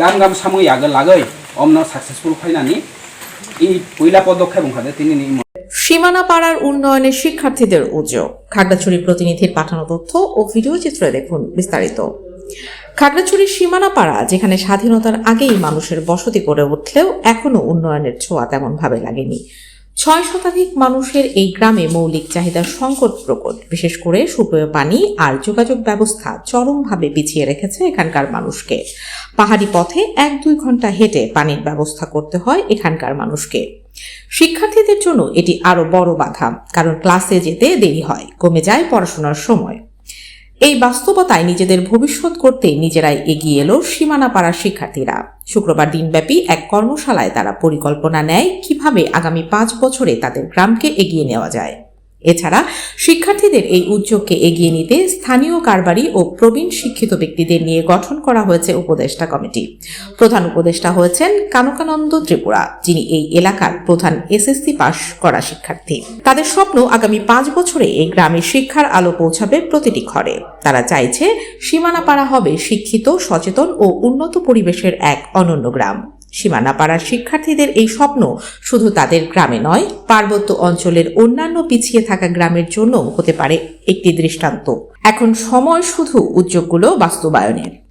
গান গাম সাময়ী আগে লাগেই অমন সাকসেসফুল ফাইনানি। এই পয়লা পদক্ষেপ ওখানে তিনি সীমানা পাড়ার উন্নয়নে শিক্ষার্থীদের উদ্যোগ। খাগড়াছড়ি প্রতিনিধির পাঠানো তথ্য ও ভিডিও চিত্রে দেখুন বিস্তারিত। খাগড়াছড়ির সীমানা পাড়া, যেখানে স্বাধীনতার আগেই মানুষের বসতি গড়ে উঠলেও এখনও উন্নয়নের ছোঁয়া তেমনভাবে লাগেনি। ছয় শতাধিক মানুষের এই গ্রামে মৌলিক চাহিদার সংকট প্রকট। বিশেষ করে সুপেয় পানি আর যোগাযোগ ব্যবস্থা চরমভাবে পিছিয়ে রেখেছে এখানকার মানুষকে। পাহাড়ি পথে এক দুই ঘণ্টা হেঁটে পানির ব্যবস্থা করতে হয় এখানকার মানুষকে। শিক্ষার্থীদের জন্য এটি আরও বড় বাধা, কারণ ক্লাসে যেতে দেরি হয়, কমে যায় পড়াশোনার সময়। এই বাস্তবতায় নিজেদের ভবিষ্যৎ করতে নিজেরাই এগিয়ে এলো সীমানা পাড়ার শিক্ষার্থীরা। শুক্রবার দিনব্যাপী এক কর্মশালায় তারা পরিকল্পনা নেয় কীভাবে আগামী পাঁচ বছরে তাদের গ্রামকে এগিয়ে নেওয়া যায়। এছাড়া শিক্ষার্থীদের এই উদ্যোগকে এগিয়ে নিতে স্থানীয় কারবারি ও প্রবীণ শিক্ষিত ব্যক্তিদের নিয়ে গঠন করা হয়েছে উপদেষ্টা কমিটি। প্রধান উপদেষ্টা হয়েছেন কানকানন্দ ত্রিপুরা, যিনি এই এলাকার প্রধান এসএসসি পাশ করা শিক্ষার্থী। তাদের স্বপ্ন আগামী পাঁচ বছরে এই গ্রামে শিক্ষার আলো পৌঁছাবে প্রতিটি ঘরে। তারা চাইছে সীমানা পাড়া হবে শিক্ষিত, সচেতন ও উন্নত পরিবেশের এক অনন্য গ্রাম। সীমানা পাড়ার শিক্ষার্থীদের এই স্বপ্ন শুধু তাদের গ্রামে নয়, পার্বত্য অঞ্চলের অন্যান্য পিছিয়ে থাকা গ্রামের জন্য হতে পারে একটি দৃষ্টান্ত। এখন সময় শুধু উদ্যোগগুলো বাস্তবায়নের।